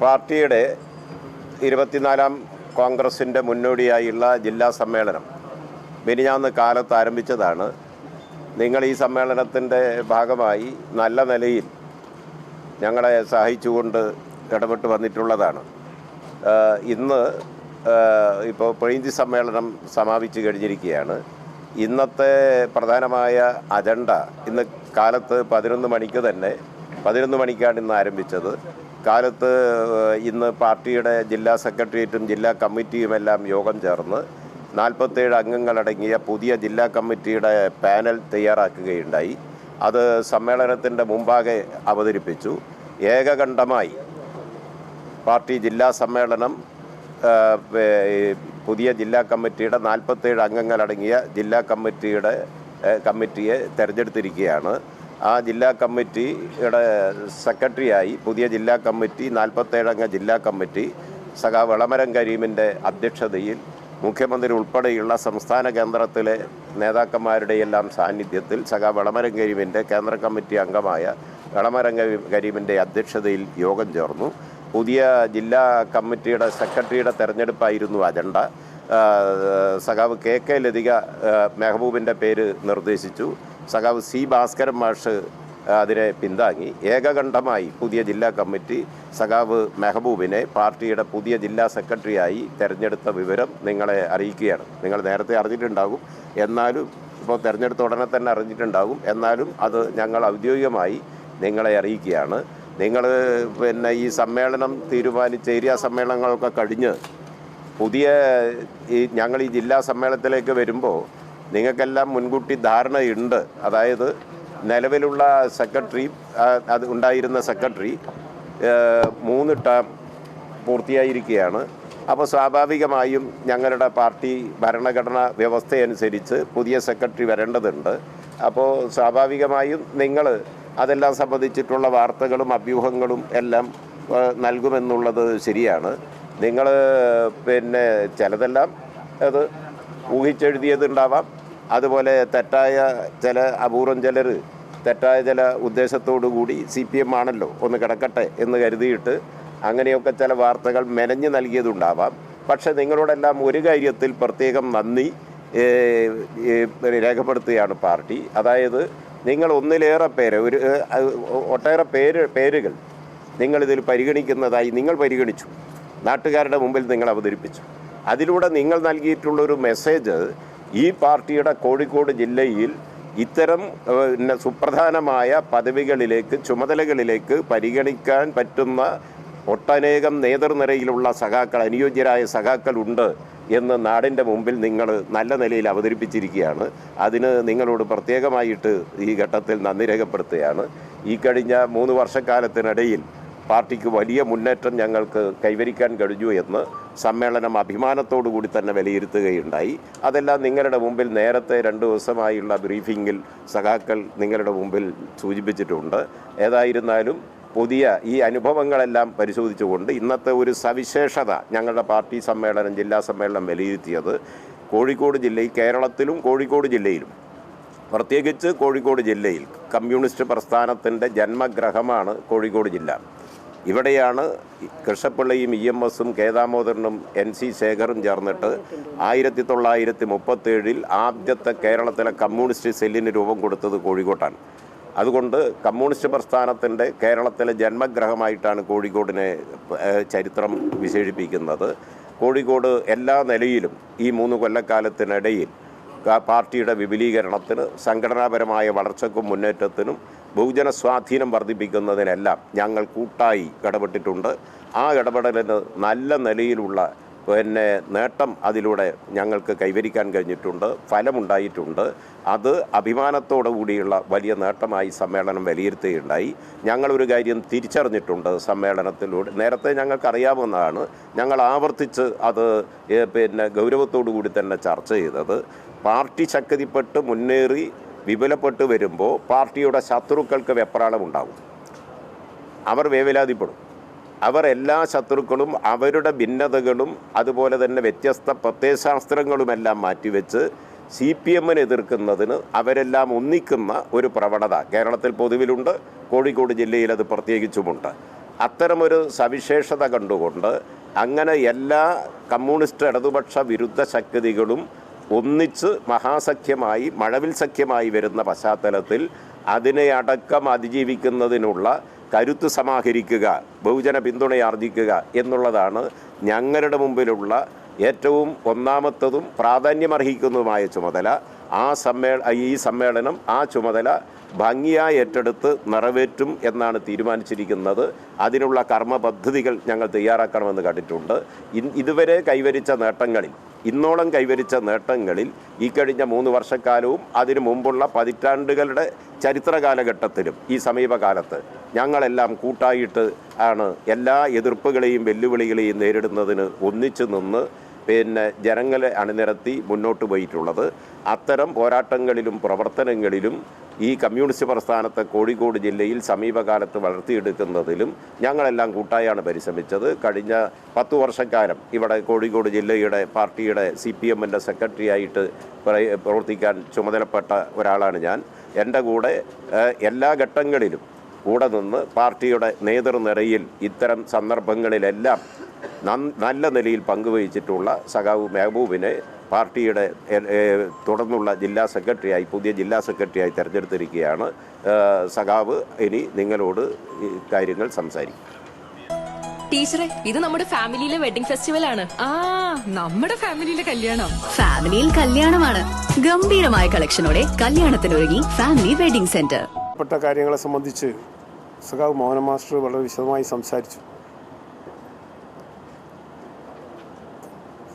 പാർട്ടിയുടെ ഇരുപത്തിനാലാം കോൺഗ്രസിന്റെ മുന്നോടിയായുള്ള ജില്ലാ സമ്മേളനം മിനിഞ്ഞാന്ന് കാലത്ത് ആരംഭിച്ചതാണ്. നിങ്ങൾ ഈ സമ്മേളനത്തിന്റെ ഭാഗമായി നല്ല നിലയിൽ ഞങ്ങളെ സഹായിച്ചുകൊണ്ട് ഇടപെട്ട് വന്നിട്ടുള്ളതാണ്. ഇന്ന് ഇപ്പോൾ പ്രതിനിധി സമ്മേളനം സമാപിച്ചു കഴിഞ്ഞിരിക്കുകയാണ്. ഇന്നത്തെ പ്രധാനമായ അജണ്ട ഇന്ന് കാലത്ത് പതിനൊന്ന് മണിക്ക് തന്നെ പതിനൊന്ന് മണിക്കാണ് ഇന്ന് ആരംഭിച്ചത്. കാലത്ത് ഇന്ന് പാർട്ടിയുടെ ജില്ലാ സെക്രട്ടേറിയറ്റും ജില്ലാ കമ്മിറ്റിയുമെല്ലാം യോഗം ചേർന്ന് നാൽപ്പത്തേഴ് അംഗങ്ങളടങ്ങിയ പുതിയ ജില്ലാ കമ്മിറ്റിയുടെ പാനൽ തയ്യാറാക്കുകയുണ്ടായി. അത് സമ്മേളനത്തിന്റെ മുമ്പാകെ അവതരിപ്പിച്ചു. ഏകകണ്ഠമായി പാർട്ടി ജില്ലാ സമ്മേളനം പുതിയ ജില്ലാ കമ്മിറ്റിയുടെ നാൽപ്പത്തേഴ് അംഗങ്ങളടങ്ങിയ ജില്ലാ കമ്മിറ്റിയുടെ കമ്മിറ്റിയെ തിരഞ്ഞെടുത്തിരിക്കുകയാണ്. ആ ജില്ലാ കമ്മിറ്റിയുടെ സെക്രട്ടറിയായി പുതിയ ജില്ലാ കമ്മിറ്റി നാൽപ്പത്തേഴംഗ ജില്ലാ കമ്മിറ്റി സഖാ വിളമരം കരീമിന്റെ അധ്യക്ഷതയിൽ മുഖ്യമന്ത്രി ഉൾപ്പെടെയുള്ള സംസ്ഥാന കേന്ദ്രത്തിലെ നേതാക്കന്മാരുടെ എല്ലാം സാന്നിധ്യത്തിൽ സഖാ വിളമരം കരീമിന്റെ കേന്ദ്ര കമ്മിറ്റി അംഗമായ വിളമരം കരീ- കരീമിന്റെ അധ്യക്ഷതയിൽ യോഗം ചേർന്നു. പുതിയ ജില്ലാ കമ്മിറ്റിയുടെ സെക്രട്ടറിയുടെ തെരഞ്ഞെടുപ്പായിരുന്നു അജണ്ട. സഖാവ് കെ കെ ലതിക മെഹബൂബിന്റെ പേര് നിർദ്ദേശിച്ചു. സഖാവ് സി ഭാസ്കരൻ മാഷ് അതിനെ പിന്താങ്ങി. ഏകകണ്ഠമായി പുതിയ ജില്ലാ കമ്മിറ്റി സഖാവ് മെഹബൂബിനെ പാർട്ടിയുടെ പുതിയ ജില്ലാ സെക്രട്ടറിയായി തെരഞ്ഞെടുത്ത വിവരം നിങ്ങളെ അറിയിക്കുകയാണ്. നിങ്ങൾ നേരത്തെ അറിഞ്ഞിട്ടുണ്ടാകും. എന്നാലും ഇപ്പോൾ തെരഞ്ഞെടുത്ത ഉടനെ തന്നെ അറിഞ്ഞിട്ടുണ്ടാകും. എന്നാലും അത് ഞങ്ങൾ ഔദ്യോഗികമായി നിങ്ങളെ അറിയിക്കുകയാണ്. നിങ്ങൾ പിന്നെ ഈ സമ്മേളനം തീരുമാനിച്ച ഏരിയ സമ്മേളനങ്ങളൊക്കെ കഴിഞ്ഞ് പുതിയ ഈ ഞങ്ങൾ ഈ ജില്ലാ സമ്മേളനത്തിലേക്ക് വരുമ്പോൾ നിങ്ങൾക്കെല്ലാം മുൻകൂട്ടി ധാരണയുണ്ട്. അതായത് നിലവിലുള്ള സെക്രട്ടറി അത് ഉണ്ടായിരുന്ന സെക്രട്ടറി മൂന്ന് ടേം പൂർത്തിയായിരിക്കുകയാണ്. അപ്പോൾ സ്വാഭാവികമായും ഞങ്ങളുടെ പാർട്ടി ഭരണഘടന വ്യവസ്ഥയനുസരിച്ച് പുതിയ സെക്രട്ടറി വരേണ്ടതുണ്ട്. അപ്പോൾ സ്വാഭാവികമായും നിങ്ങൾ അതെല്ലാം സംബന്ധിച്ചിട്ടുള്ള വാർത്തകളും അഭ്യൂഹങ്ങളും എല്ലാം നൽകുമെന്നുള്ളത് ശരിയാണ്. നിങ്ങൾ പിന്നെ ചിലതെല്ലാം അത് ഊഹിച്ചെഴുതിയതുണ്ടാവാം. അതുപോലെ തെറ്റായ ചില അപൂർവം ചിലർ തെറ്റായ ചില ഉദ്ദേശത്തോടു കൂടി സി പി എം ആണല്ലോ ഒന്ന് കിടക്കട്ടെ എന്ന് കരുതിയിട്ട് അങ്ങനെയൊക്കെ ചില വാർത്തകൾ മെനഞ്ഞു നൽകിയതുണ്ടാവാം. പക്ഷെ നിങ്ങളോടെല്ലാം ഒരു കാര്യത്തിൽ പ്രത്യേകം നന്ദി രേഖപ്പെടുത്തുകയാണ് പാർട്ടി. അതായത് നിങ്ങൾ ഒന്നിലേറെ പേര് ഒരു ഒട്ടേറെ പേര് പേരുകൾ നിങ്ങളിതിൽ പരിഗണിക്കുന്നതായി നിങ്ങൾ പരിഗണിച്ചു. നാട്ടുകാരുടെ മുമ്പിൽ നിങ്ങൾ അവതരിപ്പിച്ചു. അതിലൂടെ നിങ്ങൾ നൽകിയിട്ടുള്ളൊരു മെസ്സേജ് ഈ പാർട്ടിയുടെ കോഴിക്കോട് ജില്ലയിൽ ഇത്തരം പിന്നെ സുപ്രധാനമായ പദവികളിലേക്ക് ചുമതലകളിലേക്ക് പരിഗണിക്കാൻ പറ്റുന്ന ഒട്ടനേകം നേതൃനിരയിലുള്ള സഖാക്കൾ അനുയോജ്യരായ സഖാക്കളുണ്ട് എന്ന് നാടിന്റെ മുമ്പിൽ നിങ്ങൾ നല്ല നിലയിൽ അവതരിപ്പിച്ചിരിക്കുകയാണ്. അതിന് നിങ്ങളോട് പ്രത്യേകമായിട്ട് ഈ ഘട്ടത്തിൽ നന്ദി രേഖപ്പെടുത്തുകയാണ്. ഈ കഴിഞ്ഞ മൂന്ന് വർഷക്കാലത്തിനിടയിൽ പാർട്ടിക്ക് വലിയ മുന്നേറ്റം ഞങ്ങൾക്ക് കൈവരിക്കാൻ കഴിഞ്ഞു എന്ന് സമ്മേളനം അഭിമാനത്തോടു കൂടി തന്നെ വിലയിരുത്തുകയുണ്ടായി. അതെല്ലാം നിങ്ങളുടെ മുമ്പിൽ നേരത്തെ രണ്ട് ദിവസമായുള്ള ബ്രീഫിങ്ങിൽ സഖാക്കൾ നിങ്ങളുടെ മുമ്പിൽ സൂചിപ്പിച്ചിട്ടുണ്ട്. ഏതായിരുന്നാലും പുതിയ ഈ അനുഭവങ്ങളെല്ലാം പരിശോധിച്ചുകൊണ്ട് ഇന്നത്തെ ഒരു സവിശേഷത ഞങ്ങളുടെ പാർട്ടി സമ്മേളനം ജില്ലാ സമ്മേളനം വിലയിരുത്തിയത് കോഴിക്കോട് ജില്ലയിൽ കേരളത്തിലും കോഴിക്കോട് ജില്ലയിലും. പ്രത്യേകിച്ച് കോഴിക്കോട് ജില്ലയിൽ കമ്മ്യൂണിസ്റ്റ് പ്രസ്ഥാനത്തിന്റെ ജന്മഗ്രഹമാണ് കോഴിക്കോട് ജില്ല. ഇവിടെയാണ് കൃഷപ്പിള്ളയും ഇ എം എസും കെ ദാമോദരനും എൻ സി ശേഖറും ചേർന്നിട്ട് ആയിരത്തി തൊള്ളായിരത്തി മുപ്പത്തേഴിൽ ആദ്യത്തെ കേരളത്തിലെ കമ്മ്യൂണിസ്റ്റ് സെല്ലിന് രൂപം കൊടുത്തത് കോഴിക്കോട്ടാണ്. അതുകൊണ്ട് കമ്മ്യൂണിസ്റ്റ് പ്രസ്ഥാനത്തിന്റെ കേരളത്തിലെ ജന്മഗ്രഹമായിട്ടാണ് കോഴിക്കോടിനെ ചരിത്രം വിശേഷിപ്പിക്കുന്നത്. കോഴിക്കോട് എല്ലാ നിലയിലും ഈ മൂന്ന് കൊല്ലക്കാലത്തിനിടയിൽ പാർട്ടിയുടെ വിപുലീകരണത്തിന് സംഘടനാപരമായ വളർച്ചയ്ക്കും മുന്നേറ്റത്തിനും ബഹുജന സ്വാധീനം വർദ്ധിപ്പിക്കുന്നതിനെല്ലാം ഞങ്ങൾ കൂട്ടായി ഇടപെട്ടിട്ടുണ്ട്. ആ ഇടപെടലിന് നല്ല നിലയിലുള്ള പിന്നെ നേട്ടം അതിലൂടെ ഞങ്ങൾക്ക് കൈവരിക്കാൻ കഴിഞ്ഞിട്ടുണ്ട് ഫലമുണ്ടായിട്ടുണ്ട്. അത് അഭിമാനത്തോടു കൂടിയുള്ള വലിയ നേട്ടമായി സമ്മേളനം വിലയിരുത്തുകയുണ്ടായി. ഞങ്ങളൊരു കാര്യം തിരിച്ചറിഞ്ഞിട്ടുണ്ട് സമ്മേളനത്തിലൂടെ. നേരത്തെ ഞങ്ങൾക്കറിയാവുന്നതാണ് ഞങ്ങൾ ആവർത്തിച്ച് അത് പിന്നെ ഗൗരവത്തോടു കൂടി തന്നെ ചർച്ച ചെയ്തത്. പാർട്ടി ശക്തിപ്പെട്ട് മുന്നേറി വിപുലപ്പെട്ട് വരുമ്പോൾ പാർട്ടിയുടെ ശത്രുക്കൾക്ക് വെപ്രാളം ഉണ്ടാകും അവർ വേവലാതിപ്പെടും. അവർ എല്ലാ ശത്രുക്കളും അവരുടെ ഭിന്നതകളും അതുപോലെ തന്നെ വ്യത്യസ്ത പ്രത്യയശാസ്ത്രങ്ങളുമെല്ലാം മാറ്റിവെച്ച് സി പി എമ്മിനെ എതിർക്കുന്നതിന് അവരെല്ലാം ഒന്നിക്കുന്ന ഒരു പ്രവണത കേരളത്തിൽ പൊതുവിലുണ്ട്. കോഴിക്കോട് ജില്ലയിൽ അത് പ്രത്യേകിച്ചുമുണ്ട്. അത്തരമൊരു സവിശേഷത കണ്ടുകൊണ്ട് അങ്ങനെ എല്ലാ കമ്മ്യൂണിസ്റ്റ് ഇടതുപക്ഷ വിരുദ്ധ ശക്തികളും ഒന്നിച്ച് മഹാസഖ്യമായി മഴവിൽ സഖ്യമായി വരുന്ന പശ്ചാത്തലത്തിൽ അതിനെ അടക്കം അതിജീവിക്കുന്നതിനുള്ള കരുത്ത് സമാഹരിക്കുക ബഹുജന പിന്തുണയാർജിക്കുക എന്നുള്ളതാണ് ഞങ്ങളുടെ മുമ്പിലുള്ള ഏറ്റവും ഒന്നാമത്തതും പ്രാധാന്യമർഹിക്കുന്നതുമായ ചുമതല. ആ സമ്മേള ഈ സമ്മേളനം ആ ചുമതല ഭംഗിയായി ഏറ്റെടുത്ത് നിറവേറ്റും എന്നാണ് തീരുമാനിച്ചിരിക്കുന്നത്. അതിനുള്ള കർമ്മ പദ്ധതികൾ ഞങ്ങൾ തയ്യാറാക്കണമെന്ന് കണ്ടിട്ടുണ്ട്. ഇതുവരെ കൈവരിച്ച നേട്ടങ്ങളിൽ ഇന്നോളം കൈവരിച്ച നേട്ടങ്ങളിൽ ഈ കഴിഞ്ഞ മൂന്ന് വർഷക്കാലവും അതിനു മുമ്പുള്ള പതിറ്റാണ്ടുകളുടെ ചരിത്ര കാലഘട്ടത്തിലും ഈ സമീപകാലത്ത് ഞങ്ങളെല്ലാം കൂട്ടായിട്ട് ആണ് എല്ലാ എതിർപ്പുകളെയും വെല്ലുവിളികളെയും നേരിടുന്നതിന് ഒന്നിച്ചു നിന്ന് പിന്നെ ജനങ്ങളെ അണിനിരത്തി മുന്നോട്ട് പോയിട്ടുള്ളത്. അത്തരം പോരാട്ടങ്ങളിലും പ്രവർത്തനങ്ങളിലും ഈ കമ്മ്യൂണിസ്റ്റ് പ്രസ്ഥാനത്തെ കോഴിക്കോട് ജില്ലയിൽ സമീപകാലത്ത് വളർത്തിയെടുക്കുന്നതിലും ഞങ്ങളെല്ലാം കൂട്ടായാണ് പരിശ്രമിച്ചത്. കഴിഞ്ഞ പത്തു വർഷക്കാലം ഇവിടെ കോഴിക്കോട് ജില്ലയുടെ പാർട്ടിയുടെ സി പി എമ്മിന്റെ സെക്രട്ടറി ആയിട്ട് പ്രവർത്തിക്കാൻ ചുമതലപ്പെട്ട ഒരാളാണ് ഞാൻ. എന്റെ കൂടെ എല്ലാ ഘട്ടങ്ങളിലും കൂടെ നിന്ന് പാർട്ടിയുടെ നേതൃനിരയിൽ ഇത്തരം സന്ദർഭങ്ങളിലെല്ലാം നല്ല നിലയിൽ പങ്കുവഹിച്ചിട്ടുള്ള സഖാവ് മെഹബൂബിനെ പാർട്ടിയുടെ തുടർന്നുള്ള ജില്ലാ സെക്രട്ടറിയായി പുതിയ ജില്ലാ സെക്രട്ടറിയായി തിരഞ്ഞെടുത്തിരിക്കുകയാണ്. സഖാവ് ഇനി നിങ്ങളോട് കാര്യങ്ങൾ സംസാരിക്കും. ടീച്ചറെ ഇത് നമ്മുടെ ഫാമിലിയിലെ വെഡിങ് ഫെസ്റ്റിവൽ ആണ് ആ നമ്മുടെ ഫാമിലിയിലെ കല്യാണം. ഫാമിലിയിൽ കല്യാണമാണ്. ഗംഭീരമായ കളക്ഷനോടെ കല്യാണത്തിനൊരുങ്ങി ഫാമിലി വെഡിംഗ് സെന്റർ. കാര്യങ്ങളെ സംബന്ധിച്ച് സഖാവ് മോഹന മാസ്റ്റർ വളരെ വിശദമായി സംസാരിച്ചു.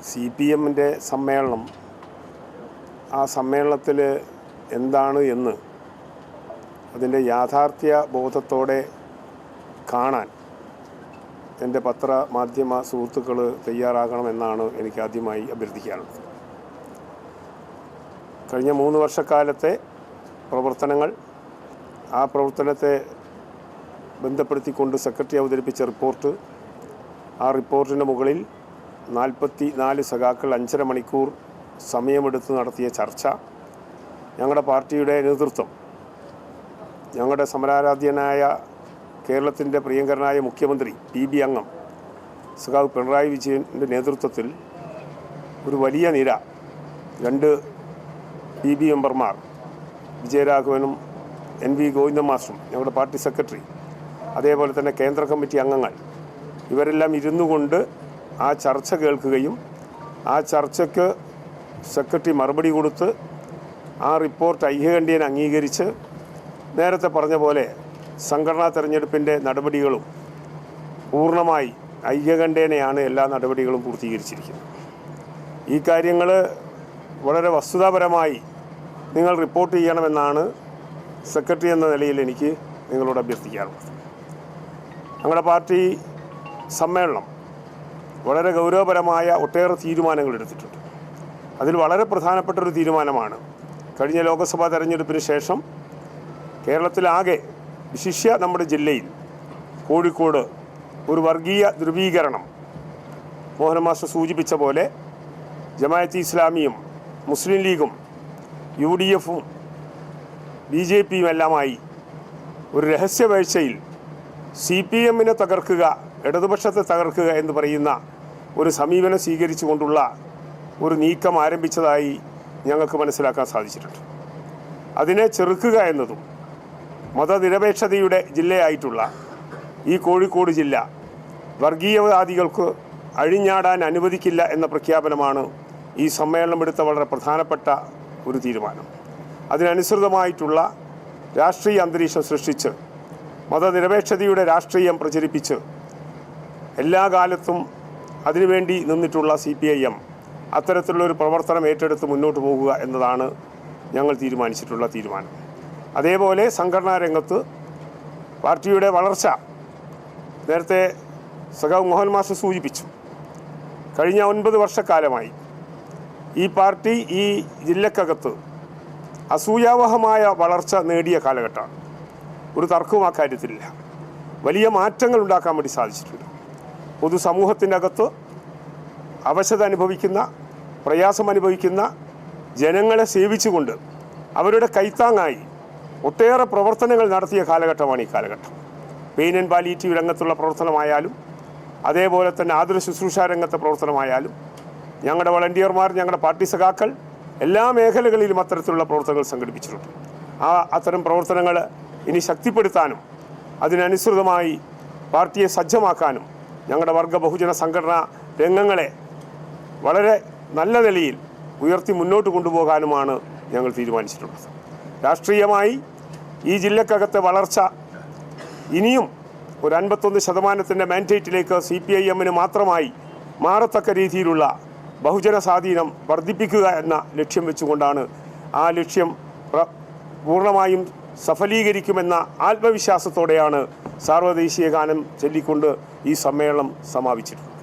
സി പി എമ്മിന്റെ സമ്മേളനം ആ സമ്മേളനത്തിൽ എന്താണ് എന്ന് അതിന്റെ യാഥാർത്ഥ്യ ബോധത്തോടെ കാണാൻ എന്റെ പത്ര മാധ്യമ സുഹൃത്തുക്കൾ തയ്യാറാകണമെന്നാണ് എനിക്ക് ആദ്യമായി അഭ്യർത്ഥിക്കാറുള്ളത് കഴിഞ്ഞ മൂന്ന് വർഷക്കാലത്തെ പ്രവർത്തനങ്ങൾ ആ പ്രവർത്തനത്തെ ബന്ധപ്പെടുത്തിക്കൊണ്ട് സെക്രട്ടറി അവതരിപ്പിച്ച റിപ്പോർട്ട്. ആ റിപ്പോർട്ടിന്റെ മുകളിൽ നാൽപ്പത്തി നാല് സഖാക്കൾ അഞ്ചര മണിക്കൂർ സമയമെടുത്ത് നടത്തിയ ചർച്ച. ഞങ്ങളുടെ പാർട്ടിയുടെ നേതൃത്വം ഞങ്ങളുടെ സമരാരാധ്യനായ കേരളത്തിന്റെ പ്രിയങ്കരനായ മുഖ്യമന്ത്രി പി ബി അംഗം സഖാവ് പിണറായി വിജയന്റെ നേതൃത്വത്തിൽ ഒരു വലിയ നിര രണ്ട് പി ബി മെമ്പർമാർ വിജയരാഘവനും എൻ വി ഗോവിന്ദ മാസ്റ്ററും ഞങ്ങളുടെ പാർട്ടി സെക്രട്ടറി അതേപോലെ തന്നെ കേന്ദ്ര കമ്മിറ്റി അംഗങ്ങൾ. ഇവരെല്ലാം ഇരുന്നു കൊണ്ട് ആ ചർച്ച കേൾക്കുകയും ആ ചർച്ചയ്ക്ക് സെക്രട്ടറി മറുപടി കൊടുത്ത് ആ റിപ്പോർട്ട് ഐക്യകണ്ഠ്യേന അംഗീകരിച്ച് നേരത്തെ പറഞ്ഞ പോലെ സംഘടനാ തെരഞ്ഞെടുപ്പിന്റെ നടപടികളും പൂർണമായി ഐക്യകണ്ഠേനയാണ് എല്ലാ നടപടികളും പൂർത്തീകരിച്ചിരിക്കുന്നത്. ഈ കാര്യങ്ങൾ വളരെ വസ്തുതാപരമായി നിങ്ങൾ റിപ്പോർട്ട് ചെയ്യണമെന്നാണ് സെക്രട്ടറി എന്ന നിലയിൽ എനിക്ക് നിങ്ങളോട് അഭ്യർത്ഥിക്കാറുള്ളത്. ഞങ്ങളുടെ പാർട്ടി സമ്മേളനം വളരെ ഗൗരവപരമായ ഒട്ടേറെ തീരുമാനങ്ങൾ എടുത്തിട്ടുണ്ട്. അതിൽ വളരെ പ്രധാനപ്പെട്ട ഒരു തീരുമാനമാണ്. കഴിഞ്ഞ ലോക്സഭാ തെരഞ്ഞെടുപ്പിന് ശേഷം കേരളത്തിലാകെ വിശിഷ്യ നമ്മുടെ ജില്ലയിൽ കോഴിക്കോട് ഒരു വർഗീയ ധ്രുവീകരണം മോഹന മാസ്റ്റർ സൂചിപ്പിച്ച പോലെ ജമായത്ത് ഇസ്ലാമിയും മുസ്ലിം ലീഗും യു ഡി എഫും ബി ജെ പിയും എല്ലാമായി ഒരു രഹസ്യവേഴ്ചയിൽ സി പി എമ്മിനെ തകർക്കുക ഇടതുപക്ഷത്തെ തകർക്കുക എന്ന് പറയുന്ന ഒരു സമീപനം സ്വീകരിച്ചുകൊണ്ടുള്ള ഒരു നീക്കം ആരംഭിച്ചതായി ഞങ്ങൾക്ക് മനസ്സിലാക്കാൻ സാധിച്ചിട്ടുണ്ട്. അതിനെ ചെറുക്കുക എന്നതും മതനിരപേക്ഷതയുടെ ജില്ലയായിട്ടുള്ള ഈ കോഴിക്കോട് ജില്ല വർഗീയവാദികൾക്ക് അഴിഞ്ഞാടാൻ അനുവദിക്കില്ല എന്ന പ്രഖ്യാപനമാണ് ഈ സമ്മേളനം എടുത്ത വളരെ പ്രധാനപ്പെട്ട ഒരു തീരുമാനം. അതിനനുസൃതമായിട്ടുള്ള രാഷ്ട്രീയ അന്തരീക്ഷം സൃഷ്ടിച്ച് മതനിരപേക്ഷതയുടെ രാഷ്ട്രീയം പ്രചരിപ്പിച്ച് എല്ലാ കാലത്തും അതിനുവേണ്ടി നിന്നിട്ടുള്ള സി പി ഐ എം അത്തരത്തിലുള്ളൊരു പ്രവർത്തനം ഏറ്റെടുത്ത് മുന്നോട്ട് പോകുക എന്നതാണ് ഞങ്ങൾ തീരുമാനിച്ചിട്ടുള്ള തീരുമാനം. അതേപോലെ സംഘടനാ രംഗത്ത് പാർട്ടിയുടെ വളർച്ച നേരത്തെ സഖാവ് മോഹൻ മാസ്റ്റർ സൂചിപ്പിച്ചു. കഴിഞ്ഞ ഒൻപത് വർഷക്കാലമായി ഈ പാർട്ടി ഈ ജില്ലക്കകത്ത് അസൂയാവഹമായ വളർച്ച നേടിയ കാലഘട്ടമാണ്. ഒരു തർക്കവും ആ കാര്യത്തിലില്ല. വലിയ മാറ്റങ്ങൾ ഉണ്ടാക്കാൻ വേണ്ടി സാധിച്ചിട്ടുണ്ട്. പൊതുസമൂഹത്തിന്റെ അകത്ത് അവശത അനുഭവിക്കുന്ന പ്രയാസം അനുഭവിക്കുന്ന ജനങ്ങളെ സേവിച്ചുകൊണ്ട് അവരുടെ കൈത്താങ്ങായി ഒട്ടേറെ പ്രവർത്തനങ്ങൾ നടത്തിയ കാലഘട്ടമാണ് ഈ കാലഘട്ടം. പെയിൻ ആൻഡ് പാലിയേറ്റീവ് രംഗത്തുള്ള പ്രവർത്തനമായാലും അതേപോലെ തന്നെ ആതുര ശുശ്രൂഷ രംഗത്തെ പ്രവർത്തനമായാലും ഞങ്ങളുടെ വളണ്ടിയർമാർ ഞങ്ങളുടെ പാർട്ടി സഖാക്കൾ എല്ലാ മേഖലകളിലും അത്തരത്തിലുള്ള പ്രവർത്തനങ്ങൾ സംഘടിപ്പിച്ചിട്ടുണ്ട്. ആ അത്തരം പ്രവർത്തനങ്ങൾ ഇനി ശക്തിപ്പെടുത്താനും അതിനനുസൃതമായി പാർട്ടിയെ സജ്ജമാക്കാനും ഞങ്ങളുടെ വർഗ ബഹുജന സംഘടനാ രംഗങ്ങളെ വളരെ നല്ല നിലയിൽ ഉയർത്തി മുന്നോട്ട് കൊണ്ടുപോകാനുമാണ് ഞങ്ങൾ തീരുമാനിച്ചിട്ടുള്ളത്. രാഷ്ട്രീയമായി ഈ ജില്ലക്കകത്തെ വളർച്ച ഇനിയും ഒരു അൻപത്തൊന്ന് ശതമാനത്തിന്റെ മാൻഡേറ്റിലേക്ക് സി പി ഐ എമ്മിന് മാത്രമായി മാറത്തക്ക രീതിയിലുള്ള ബഹുജന സ്വാധീനം വർദ്ധിപ്പിക്കുക എന്ന ലക്ഷ്യം വെച്ചുകൊണ്ടാണ് ആ ലക്ഷ്യം പൂർണമായും സഫലീകരിക്കുമെന്ന ആത്മവിശ്വാസത്തോടെയാണ് സാർവദേശീയ ഗാനം ചൊല്ലിക്കൊണ്ട് ഈ സമ്മേളനം സമാപിച്ചിട്ടുള്ളത്.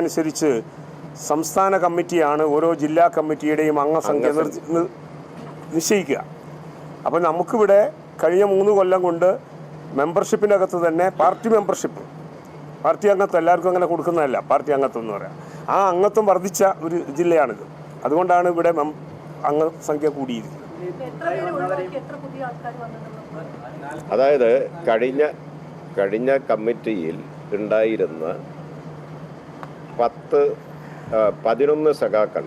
അനുസരിച്ച് സംസ്ഥാന കമ്മിറ്റിയാണ് ഓരോ ജില്ലാ കമ്മിറ്റിയുടെയും അംഗസംഖ്യ നിശ്ചയിക്കുക. അപ്പോൾ നമുക്കിവിടെ കഴിഞ്ഞ മൂന്ന് കൊല്ലം കൊണ്ട് മെമ്പർഷിപ്പിനകത്ത് തന്നെ പാർട്ടി മെമ്പർഷിപ്പ് പാർട്ടി അംഗത്വം എല്ലാവർക്കും അങ്ങനെ കൊടുക്കുന്നതല്ല പാർട്ടി അംഗത്വം എന്ന് പറയാം. ആ അംഗത്വം വർദ്ധിച്ച ഒരു ജില്ലയാണിത്. അതുകൊണ്ടാണ് ഇവിടെ അംഗസംഖ്യ കൂടിയിരിക്കുന്നത്. അതായത് കഴിഞ്ഞ കഴിഞ്ഞ കമ്മിറ്റിയിൽ ഉണ്ടായിരുന്ന പത്ത് പതിനൊന്ന് സഖാക്കൾ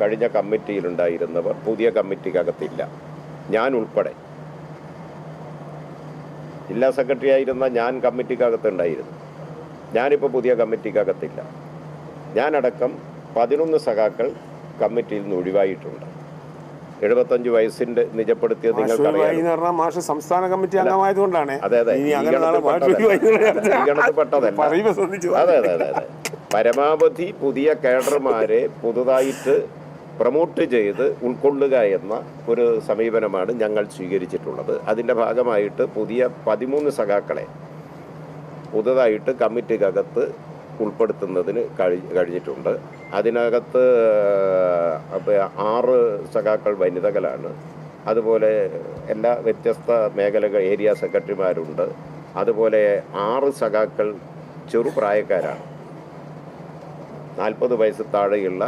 കഴിഞ്ഞ കമ്മിറ്റിയിലുണ്ടായിരുന്നവർ പുതിയ കമ്മിറ്റിക്കകത്തില്ല. ഞാൻ ഉൾപ്പെടെ. ജില്ലാ സെക്രട്ടറി ആയിരുന്ന ഞാൻ കമ്മിറ്റിക്കകത്തുണ്ടായിരുന്നു. ഞാനിപ്പോൾ പുതിയ കമ്മിറ്റിക്കകത്തില്ല. ഞാനടക്കം പതിനൊന്ന് സഖാക്കൾ കമ്മിറ്റിയിൽ നിന്ന് ഒഴിവായിട്ടുണ്ട്. എഴുപത്തഞ്ച് വയസ്സിന്റെ നിജപ്പെടുത്തിയത് നിങ്ങൾ നിങ്ങൾക്കറിയാം ഒഴിവായി എന്ന് മാഷ് സംസ്ഥാന കമ്മിറ്റി അംഗമായതുകൊണ്ടാണ്. അതെ അതെ. അതെ അതെ അതെ പരമാവധി പുതിയ കേഡർമാരെ പുതുതായിട്ട് പ്രൊമോട്ട് ചെയ്ത് ഉൾക്കൊള്ളുക എന്ന ഒരു സമീപനമാണ് ഞങ്ങൾ സ്വീകരിച്ചിട്ടുള്ളത്. അതിന്റെ ഭാഗമായിട്ട് പുതിയ പതിമൂന്ന് സഖാക്കളെ പുതുതായിട്ട് കമ്മിറ്റിക്കകത്ത് ഉൾപ്പെടുത്തുന്നതിന് കഴി കഴിഞ്ഞിട്ടുണ്ട്. അതിനകത്ത് ആറ് സഖാക്കൾ വനിതകളാണ്. അതുപോലെ എല്ലാ വ്യത്യസ്ത മേഖലകൾ ഏരിയ സെക്രട്ടറിമാരുണ്ട്. അതുപോലെ ആറ് സഖാക്കൾ ചെറുപ്രായക്കാരാണ് നാൽപ്പത് വയസ്സ് താഴെയുള്ള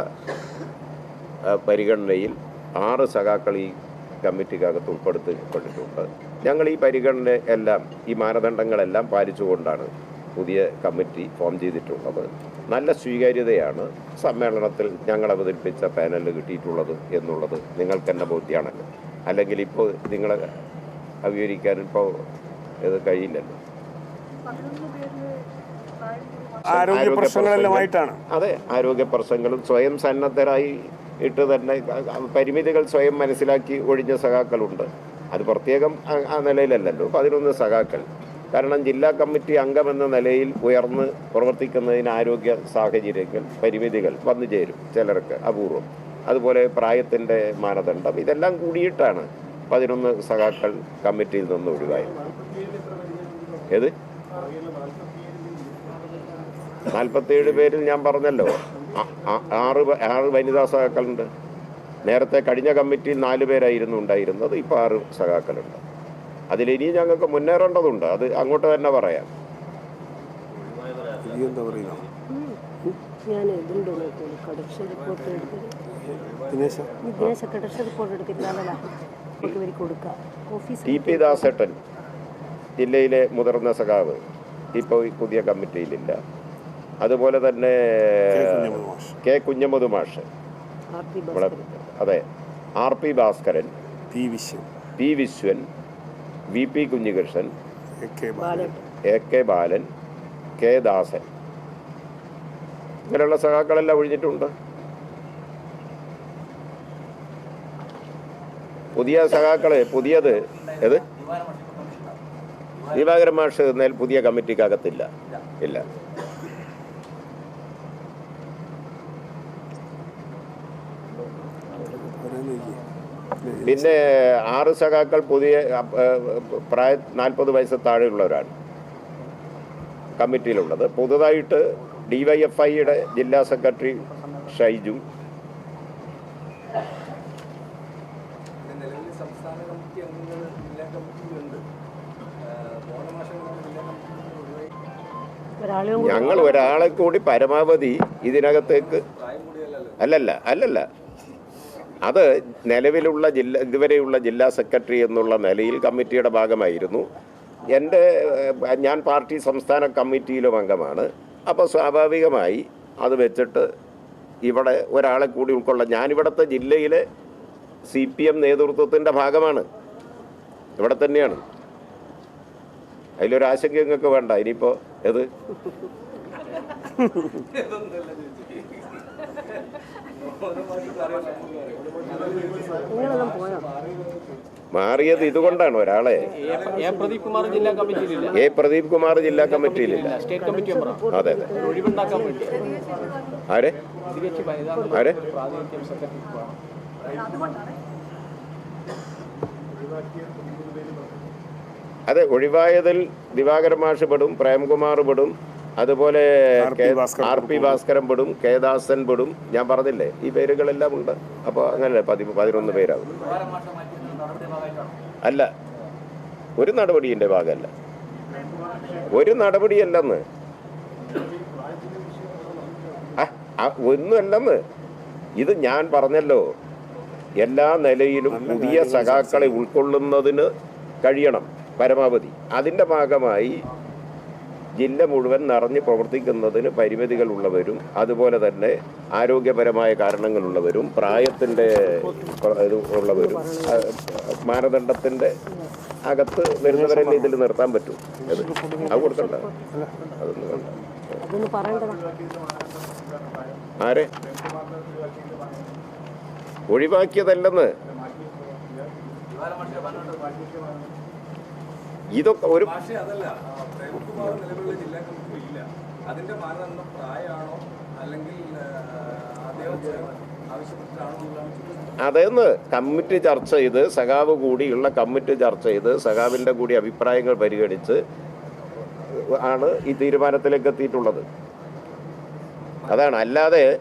പരിഗണനയിൽ ആറ് സഖാക്കൾ ഈ കമ്മിറ്റിക്കകത്ത് ഉൾപ്പെടുത്തിക്കൊണ്ടിട്ടുണ്ട്. ഞങ്ങൾ ഈ പരിഗണന എല്ലാം ഈ മാനദണ്ഡങ്ങളെല്ലാം പാലിച്ചുകൊണ്ടാണ് പുതിയ കമ്മിറ്റി ഫോം ചെയ്തിട്ടുള്ളത്. നല്ല സ്വീകാര്യതയാണ് സമ്മേളനത്തിൽ ഞങ്ങൾ അവതരിപ്പിച്ച പാനലിൽ കിട്ടിയിട്ടുള്ളത് എന്നുള്ളത് നിങ്ങൾക്ക് തന്നെ ബോധ്യമാണല്ലോ അല്ലെങ്കിൽ ഇപ്പോൾ നിങ്ങളെ അഭിവരിക്കാൻ ഇപ്പോൾ ഇത് കഴിയില്ലല്ലോ. ആരോഗ്യ പ്രശ്നങ്ങളെല്ലാമായിട്ടാണ് അതെ ആരോഗ്യ പ്രശ്നങ്ങളും സ്വയം സന്നദ്ധരായി ഇട്ട് തന്നെ പരിമിതികൾ സ്വയം മനസ്സിലാക്കി ഒഴിഞ്ഞ സഖാക്കളുണ്ട്. അത് പ്രത്യേകം ആ- ആ നിലയിലല്ലല്ലോ. പതിനൊന്ന് സഖാക്കൾ. കാരണം ജില്ലാ കമ്മിറ്റി അംഗമെന്ന നിലയിൽ ഉയർന്ന് പ്രവർത്തിക്കുന്നതിന് ആരോഗ്യ സാഹചര്യങ്ങൾ പരിമിതികൾ വന്നു ചേരും ചിലർക്ക് അപൂർവം. അതുപോലെ പ്രായത്തിന്റെ മാനദണ്ഡം. ഇതെല്ലാം കൂടിയിട്ടാണ് പതിനൊന്ന് സഖാക്കൾ കമ്മിറ്റിയിൽ നിന്ന് ഒഴിവായത്. ഏത്? നാൽപ്പത്തേഴ് പേരിൽ ഞാൻ പറഞ്ഞല്ലോ. ആറ് ആറ് വനിതാ സഖാക്കളുണ്ട്. നേരത്തെ കഴിഞ്ഞ കമ്മിറ്റിയിൽ നാല് പേരായിരുന്നു ഉണ്ടായിരുന്നത്. ഇപ്പോൾ ആറ് സഖാക്കളുണ്ട്. അതിലിനിയും ഞങ്ങൾക്ക് മുന്നേറേണ്ടതുണ്ട്. അത് അങ്ങോട്ട് തന്നെ പറയാം. ഞാൻ ഇതുണ്ട് നോക്കുള്ളൂ കടക്ഷൻ റിപ്പോർട്ട് എടുത്ത് ദിനേശ? വിദ്യാശ കടക്ഷൻ റിപ്പോർട്ട് എടുത്തിട്ടാണല്ലോ നമുക്ക് ഇവർ കൊടുക്കുക ഓഫീസ് ടി പി ദാസേട്ടൻ ജില്ലയിലെ മുതിർന്ന സഖാവ്. ഇപ്പോൾ ഈ പുതിയ കമ്മിറ്റിയിലില്ല. അതുപോലെ തന്നെ. കെ കുഞ്ഞമ്മദ് മാഷ്. അതെ. R P Bhaskaran. P Viswan. P Viswan. V P Kunhikrishnan A K Balan. K Dasan. ഇങ്ങനെയുള്ള സഖാക്കളെല്ലാം ഒഴിഞ്ഞിട്ടുണ്ട്. പുതിയ സഹാക്കളെ പുതിയത് ഏത്? ദിവാകരൻ മാഷ് എന്നാൽ പുതിയ കമ്മിറ്റിക്കകത്തില്ല. ഇല്ല. പിന്നെ ആറ് സഖാക്കൾ പുതിയ പ്രായ നാൽപ്പത് വയസ്സ് താഴെയുള്ളവരാണ് കമ്മിറ്റിയിലുള്ളത്. പുതുതായിട്ട് ഡി വൈ എഫ് ഐയുടെ നിലവിൽ സംസ്ഥാന കമ്മിറ്റി അംഗങ്ങൾ ജില്ലാ സെക്രട്ടറി ഷൈജു ഞങ്ങൾ ഒരാളെ കൂടി പരമാവധി ഇതിനകത്തേക്ക് അല്ലല്ല അല്ലല്ല. അത് നിലവിലുള്ള ജില്ല ഇതുവരെയുള്ള ജില്ലാ സെക്രട്ടറി എന്നുള്ള നിലയിൽ കമ്മിറ്റിയുടെ ഭാഗമായിരുന്നു. എന്റെ ഞാൻ പാർട്ടി സംസ്ഥാന കമ്മിറ്റിയിലും അംഗമാണ്. അപ്പോൾ സ്വാഭാവികമായി അത് വെച്ചിട്ട് ഇവിടെ ഒരാളെ കൂടി ഉൾക്കൊള്ളാം. ഞാനിവിടുത്തെ ജില്ലയിലെ സി പി എം നേതൃത്വത്തിന്റെ ഭാഗമാണ്. ഇവിടെ തന്നെയാണ്. അതിലൊരാശങ്ക നിങ്ങൾക്ക് വേണ്ട ഇനിയിപ്പോൾ പോയോ മാറിയത് ഇതുകൊണ്ടാണ് ഒരാളെ. എ പ്രദീപ് കുമാർ ജില്ലാ കമ്മിറ്റിയിലില്ല. എ പ്രദീപ് കുമാർ ജില്ലാ കമ്മിറ്റിയിലില്ല. സ്റ്റേറ്റ് കമ്മിറ്റി മെമ്പറാണ് അതെ അതെ. ഒഴിവുണ്ടാക്കാൻ വേണ്ടി. ആരെ? ആരെ? അതെ ഒഴിവായതിൽ ദിവാകരമാഷ് പെടും പ്രേംകുമാർ പെടും അതുപോലെ ആർ പി ഭാസ്കരൻ പെടും കെ ദാസൻ പെടും കേദാസൻ പെടും. ഞാൻ പറഞ്ഞില്ലേ ഈ പേരുകളെല്ലാം ഉണ്ട്. അപ്പോൾ അങ്ങനെ പതി പതിനൊന്ന് പേരാകും അല്ല ഒരു നടപടിയുടെ ഭാഗമല്ല. ഒരു നടപടിയല്ലെന്ന്. ഒന്നുമല്ലെന്ന്. ഇത് ഞാൻ പറഞ്ഞല്ലോ. എല്ലാ നിലയിലും പുതിയ സഖാക്കളെ ഉൾക്കൊള്ളുന്നതിന് കഴിയണം പരമാവധി. അതിന്റെ ഭാഗമായി ജില്ല മുഴുവൻ നിറഞ്ഞ് പ്രവർത്തിക്കുന്നതിന് പരിമിതികളുള്ളവരും അതുപോലെ തന്നെ ആരോഗ്യപരമായ കാരണങ്ങളുള്ളവരും പ്രായത്തിന്റെ പ്ര- ഉള്ളവരും മാനദണ്ഡത്തിന്റെ അകത്ത് വരുന്നവരെ ഇതിൽ നിർത്താൻ പറ്റും. അത് കൊടുക്കണ്ട. അതൊന്നും വേണ്ട. ആരെ? ഒഴിവാക്കിയതല്ലെന്ന്. ഇതൊക്കെ ഒരു. അതെന്ന് കമ്മിറ്റി ചർച്ച ചെയ്ത് സഖാവ് കൂടിയുള്ള കമ്മിറ്റി ചർച്ച ചെയ്ത് സഖാവിന്റെ കൂടി അഭിപ്രായങ്ങൾ പരിഗണിച്ച് ആണ് ഈ തീരുമാനത്തിലേക്ക് എത്തിയിട്ടുള്ളത്. അതാണ്. അല്ലാതെ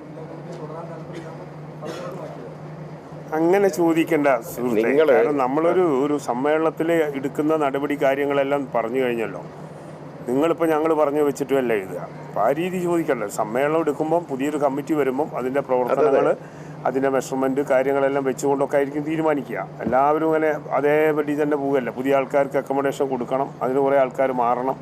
അങ്ങനെ ചോദിക്കേണ്ട സുഹൃത്തേ. നിങ്ങൾ കാരണം നമ്മളൊരു ഒരു സമ്മേളനത്തിൽ എടുക്കുന്ന നടപടി കാര്യങ്ങളെല്ലാം പറഞ്ഞു കഴിഞ്ഞല്ലോ. നിങ്ങളിപ്പോൾ ഞങ്ങൾ പറഞ്ഞു വെച്ചിട്ടുമല്ല എഴുതുക അപ്പോൾ ആ രീതി ചോദിക്കണ്ട. സമ്മേളനം എടുക്കുമ്പം പുതിയൊരു കമ്മിറ്റി വരുമ്പം അതിന്റെ പ്രവർത്തനങ്ങൾ അതിന്റെ മെഷർമെന്റ് കാര്യങ്ങളെല്ലാം വെച്ചുകൊണ്ടൊക്കെ ആയിരിക്കും തീരുമാനിക്കുക. എല്ലാവരും ഇങ്ങനെ അതേപടി തന്നെ പോവുകയല്ല. പുതിയ ആൾക്കാർക്ക് അക്കോമഡേഷൻ കൊടുക്കണം അതിന് കുറേ ആൾക്കാർ മാറണം.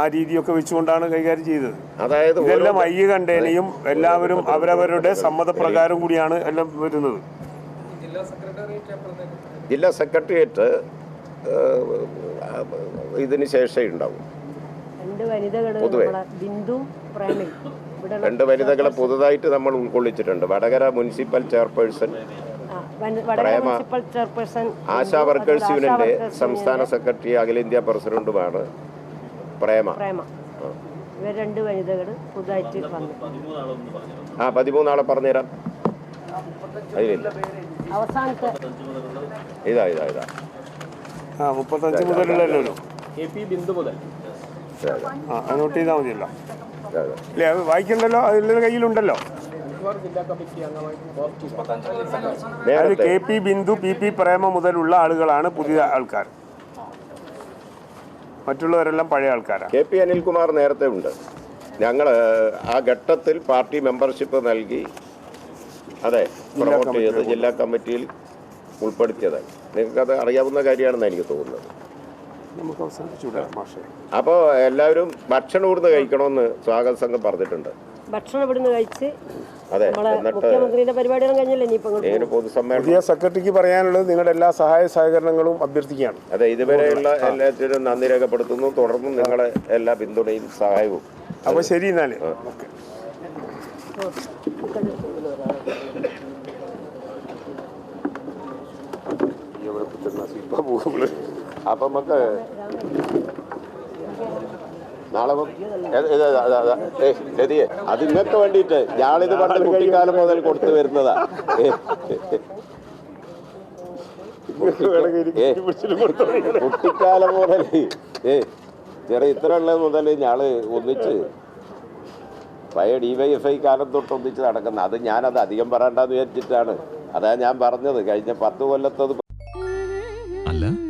ആ രീതിയൊക്കെ വെച്ചുകൊണ്ടാണ് കൈകാര്യം ചെയ്തത്. അതായത് എല്ലാം അയ്യ കണ്ടേനയും എല്ലാവരും അവരവരുടെ സമ്മതപ്രകാരം കൂടിയാണ് എല്ലാം വരുന്നത്. ജില്ലാ സെക്രട്ടേറിയറ്റ് ഇതിന് ശേഷമേ ഉണ്ടാവും. രണ്ട് വനിതകൾ പൊതുവെ. ബിന്ദു പ്രേമി ഇവിടെ രണ്ട് വനിതകളെ പുതുതായിട്ട് നമ്മൾ ഉൾക്കൊള്ളിച്ചിട്ടുണ്ട്. Vadakara municipal chairperson Vadakara Prema. Municipal chairperson ASHA workers യൂണിയന്റെ സംസ്ഥാന സെക്രട്ടറി അഖിലേന്ത്യാ പ്രസിഡന്റുമാണ് പ്രേമ. രണ്ട് വനിതകൾ പുതുതായിട്ട് വന്നു. ആ പതിമൂന്നാളെ പറഞ്ഞുതരാം. അതിലില്ല. അവസാനത്തെ ഇതാ ഇതാ ഇതാ. ആ മുപ്പത്തഞ്ച് മുതലുള്ളല്ലോ കെ പി ബിന്ദു മുതൽ. ആ അത് നോട്ട് ചെയ്താൽ മതിയല്ലോ. അല്ലേ അത് വായിക്കണ്ടല്ലോ? അതിന്റെ കയ്യിലുണ്ടല്ലോ. അത് K P Bindu P P Prema മുതലുള്ള ആളുകളാണ് പുതിയ ആൾക്കാർ. മറ്റുള്ളവരെല്ലാം പഴയ ആൾക്കാരാണ്. കെ പി അനിൽകുമാർ നേരത്തെ ഉണ്ട്. ഞങ്ങൾ ആ ഘട്ടത്തിൽ പാർട്ടി മെമ്പർഷിപ്പ് നൽകി അതെ പ്രൊമോട്ട് ചെയ്ത് ജില്ലാ കമ്മിറ്റിയിൽ ഉൾപ്പെടുത്തിയതാണ്. നിങ്ങൾക്കത് അറിയാവുന്ന കാര്യമാണെന്ന് എനിക്ക് തോന്നുന്നത്. നമുക്ക് മാഷെ. അപ്പോൾ എല്ലാവരും ഭക്ഷണം ഇവിടുന്ന് കഴിക്കണമെന്ന് സ്വാഗത സംഘം പറഞ്ഞിട്ടുണ്ട്. ഭക്ഷണം ഇവിടുന്ന് കഴിച്ച് അതെ നമ്മളെ മുഖ്യമന്ത്രിയുടെ പരിപാടികളും കഴിഞ്ഞല്ലേ പൊതുസമ്മേളനം. പുതിയ സെക്രട്ടറിക്ക് പറയാനുള്ളത് നിങ്ങളുടെ എല്ലാ സഹായ സഹകരണങ്ങളും അഭ്യർത്ഥിക്കുകയാണ്. അതെ ഇതുവരെയുള്ള എല്ലാത്തിനും നന്ദി രേഖപ്പെടുത്തുന്നു. തുടർന്നും നിങ്ങളെ എല്ലാ പിന്തുണയും സഹായവും. അപ്പോൾ ശരി എന്നാലേ. ഓക്കെ. അപ്പം നമുക്ക് നാളെ അത് ഇങ്ങക്ക് വേണ്ടിയിട്ട് ഞാളിത് പണ്ട് കുട്ടിക്കാലം മുതൽ കൊടുത്തു വരുന്നതാ കുട്ടിക്കാലം മുതൽ ഏ ചെറിയ ഇത്ര ഉള്ളത് മുതൽ ഞാൾ ഒന്നിച്ച് പഴയ ഡി വൈ എഫ് ഐ കാലം തൊട്ട് ഒന്നിച്ച് നടക്കുന്നത് അത് ഞാനത് അധികം പറയണ്ടെന്ന് വിചാരിച്ചിട്ടാണ് അതാ ഞാൻ പറഞ്ഞത്. കഴിഞ്ഞ പത്ത് കൊല്ലത്തത്